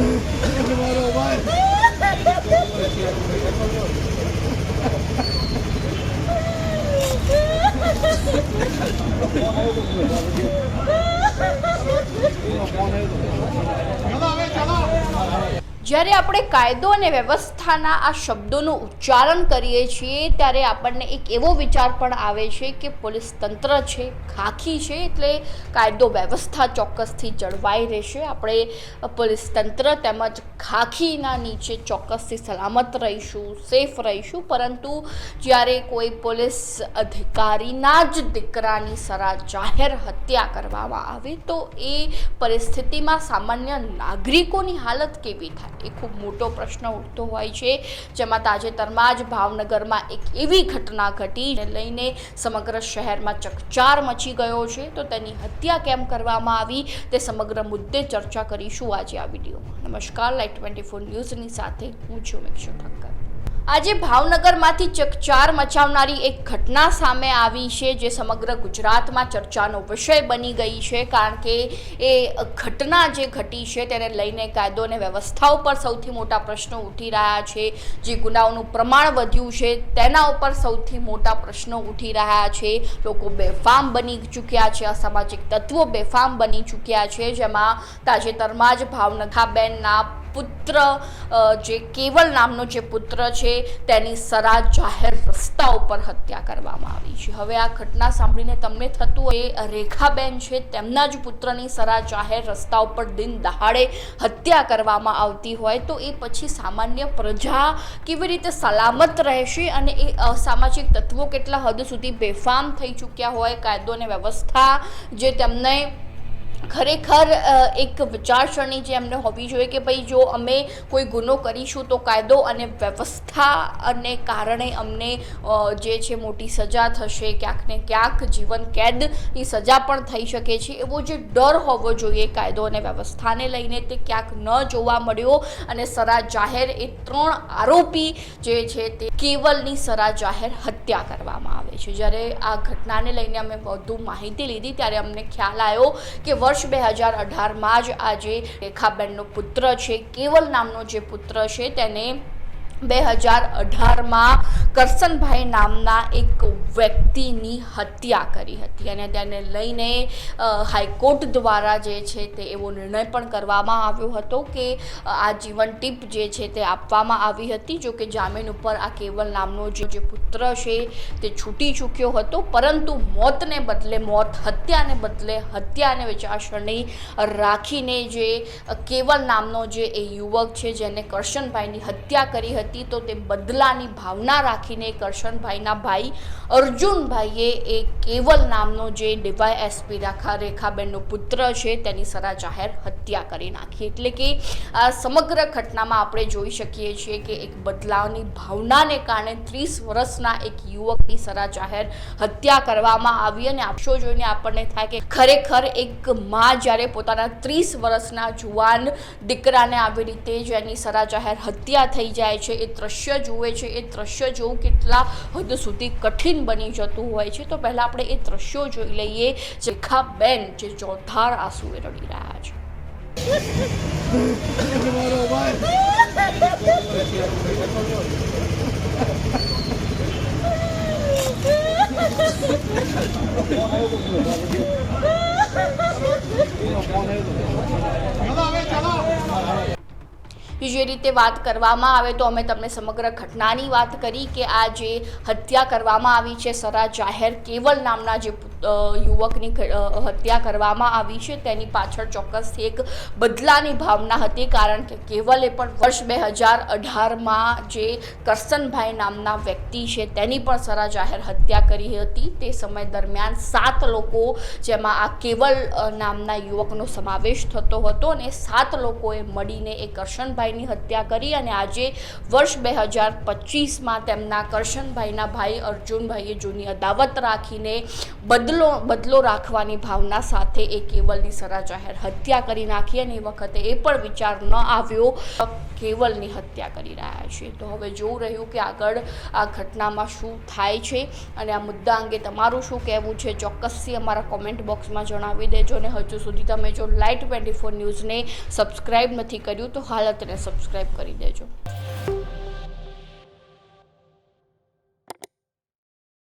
Thank you. જ્યારે આપણે કાયદો અને વ્યવસ્થાના આ શબ્દોનું ઉચ્ચારણ કરીએ છીએ, ત્યારે આપણને એક એવો વિચાર પણ આવે છે કે પોલીસ તંત્ર છે, ખાખી છે, એટલે કાયદો વ્યવસ્થા ચોક્કસથી જળવાઈ રહેશે. આપણે પોલીસ તંત્ર તેમજ ખાખીના નીચે ચોક્કસથી સલામત રહીશું, સેફ રહીશું, પરંતુ જ્યારે કોઈ પોલીસ અધિકારીના જ દીકરાની સરા જાહેર હત્યા કરવામાં આવે, તો એ પરિસ્થિતિમાં સામાન્ય નાગરિકોની હાલત કેવી થાય? એ ખૂબ મોટો પ્રશ્ન ઉઠતો હોય છે, જેમાં તાજેતરમાં જ ભાવનગરમાં એક એવી ઘટના ઘટી, જેને લઈને સમગ્ર શહેરમાં ચકચાર મચી ગયો છે. તો તેની હત્યા કેમ કરવામાં આવી, તે સમગ્ર મુદ્દે ચર્ચા કરીશું આજે આ વિડીયોમાં. નમસ્કાર લાઈટ ટ્વેન્ટી ફોર ન્યૂઝની સાથે હું છું મેક્ષુ ઠક્કર. આજે ભાવનગરમાંથી ચકચાર મચાવનારી એક ઘટના સામે આવી છે જે સમગ્ર ગુજરાતમાં ચર્ચાનો વિષય બની ગઈ છે, કારણ કે એ ઘટના જે ઘટી છે તેને લઈને કાયદો અને વ્યવસ્થા ઉપર સૌથી મોટા પ્રશ્નો ઉઠી રહ્યા છે. જે ગુનાઓનું પ્રમાણ વધ્યું છે, તેના ઉપર સૌથી મોટા પ્રશ્નો ઉઠી રહ્યા છે. લોકો બેફામ બની ચૂક્યા છે, અસામાજિક તત્વો બેફામ બની ચૂક્યા છે, જેમાં તાજેતરમાં જ ભાવનગરબેનના પુત્ર જે કેવલ નામનો જે પુત્ર છે, તેની સરા જાહેર રસ્તા ઉપર હત્યા કરવામાં આવી છે. હવે આ ઘટના સાંભળીને તમને થતું એ રેખાબેન છે, તેમના જ પુત્રની સરા જાહેર રસ્તા ઉપર દિન દહાડે હત્યા કરવામાં આવતી હોય, તો એ પછી સામાન્ય પ્રજા કેવી રીતે સલામત રહેશે અને એ અસામાજિક તત્વો કેટલા હદ સુધી બેફામ થઈ ચૂક્યા હોય, કાયદો અને વ્યવસ્થા જે તેમને ખરેખર એક વિચારસરણી જે એમને હોવી જોઈએ કે ભાઈ જો અમે કોઈ ગુનો કરીશું તો કાયદો અને વ્યવસ્થા અને કારણે અમને જે છે મોટી સજા થશે, ક્યાંક ને ક્યાંક જીવન કેદની સજા પણ થઈ શકે છે. એવો જે ડર હોવો જોઈએ કાયદો અને વ્યવસ્થાને લઈને તે ક્યાંક ન જોવા મળ્યો અને સરા જાહેર એ ત્રણ આરોપી જે છે તે કેવલની સરા જાહેર હત્યા કરવામાં આવે છે. જ્યારે આ ઘટનાને લઈને અમે વધુ માહિતી લીધી ત્યારે અમને ખ્યાલ આવ્યો કે વર્ષ બે હજાર અઢારમાં જ આ જે રેખાબેનનો પુત્ર છે. કેવલ નામનો જે પુત્ર છે તેને બે હજાર અઢારમાં કરસનભાઈ નામના એક વ્યક્તિની હત્યા કરી હતી અને તેને લઈને હાઈકોર્ટ દ્વારા જે છે તે એવો નિર્ણય પણ કરવામાં આવ્યો હતો કે આ જીવન ટીપ જે છે તે આપવામાં આવી હતી. જો કે જામીન ઉપર આ કેવલ નામનો જે પુત્ર છે તે છૂટી ચૂક્યો હતો. પરંતુ મોતને બદલે, મોત હત્યાને બદલે હત્યાને વિચારસરણી રાખીને જે કેવલ નામનો જે એ યુવક છે જેને કરશનભાઈની હત્યા કરી હતી તો તે બદલાની ભાવના રાખીને કરશનભાઈના ભાઈ અર્જુનભાઈએ એ કેવલ નામનો જે ડીવાય એસપી રાખા રેખાબેનનો પુત્ર છે તેની સરા જાહેર હત્યા કરી નાખી. એટલે કે આ સમગ્ર ઘટનામાં આપણે જોઈ શકીએ છીએ કે એક બદલાવની ભાવનાને કારણે ત્રીસ વર્ષના એક યુવકની સરા જાહેર હત્યા કરવામાં આવી અને આપશો જોઈને આપણને થાય કે ખરેખર એક મા જ્યારે પોતાના ત્રીસ વર્ષના જુવાન દીકરાને આવી રીતે જ એની સરા જાહેર હત્યા થઈ જાય છે એ દ્રશ્ય જુએ છે, એ દ્રશ્ય જોવું કેટલા હદ સુધી કઠિન બની જતું હોય છે. તો પહેલાં આપણે એ દ્રશ્યો જોઈ લઈએ, જેખા બેન, જે ચોધાર આંસુએ રડી રહ્યા છે. બીજી રીતે વાત કરવામાં આવે તો અમે તમને સમગ્ર ઘટનાની વાત કરી કે આ જે હત્યા કરવામાં આવી છે, સરા જાહેર કેવલ નામના જે યુવકની હત્યા કરવામાં આવી છે, તેની પાછળ ચોક્કસથી એક બદલાની ભાવના હતી કારણ કે કેવલે પણ વર્ષ બે હજાર અઢારમાં જે કરસનભાઈ નામના વ્યક્તિ છે, તેની પણ સરા જાહેર હત્યા કરી હતી. તે સમય દરમિયાન સાત લોકો જેમાં આ કેવલ નામના યુવકનો સમાવેશ થતો હતો અને સાત લોકોએ મળીને એ કરશનભાઈ કેવલભાઈની હત્યા કરી અને આજે વર્ષ બે હજાર પચીસમાં તેમના કરશનભાઈના ભાઈ અર્જુનભાઈએ જૂની અદાવત રાખીને બદલો બદલો રાખવાની ભાવના સાથે એ કેવલની સરા જાહેર હત્યા કરી નાખી અને એ વખતે એ પણ વિચાર ન આવ્યો કેવલની હત્યા કરી રહ્યા છે. તો હવે જોવું રહ્યું કે આગળ આ ઘટનામાં શું થાય છે અને આ મુદ્દા અંગે તમારું શું કહેવું છે ચોક્કસથી અમારા કોમેન્ટ બોક્સમાં જણાવી દેજો અને હજુ સુધી તમે જો લાઇટ ટ્વેન્ટી ફોર ન્યૂઝને સબસ્ક્રાઈબ નથી કર્યું તો હાલ તેને સબસ્ક્રાઈબ કરી દેજો.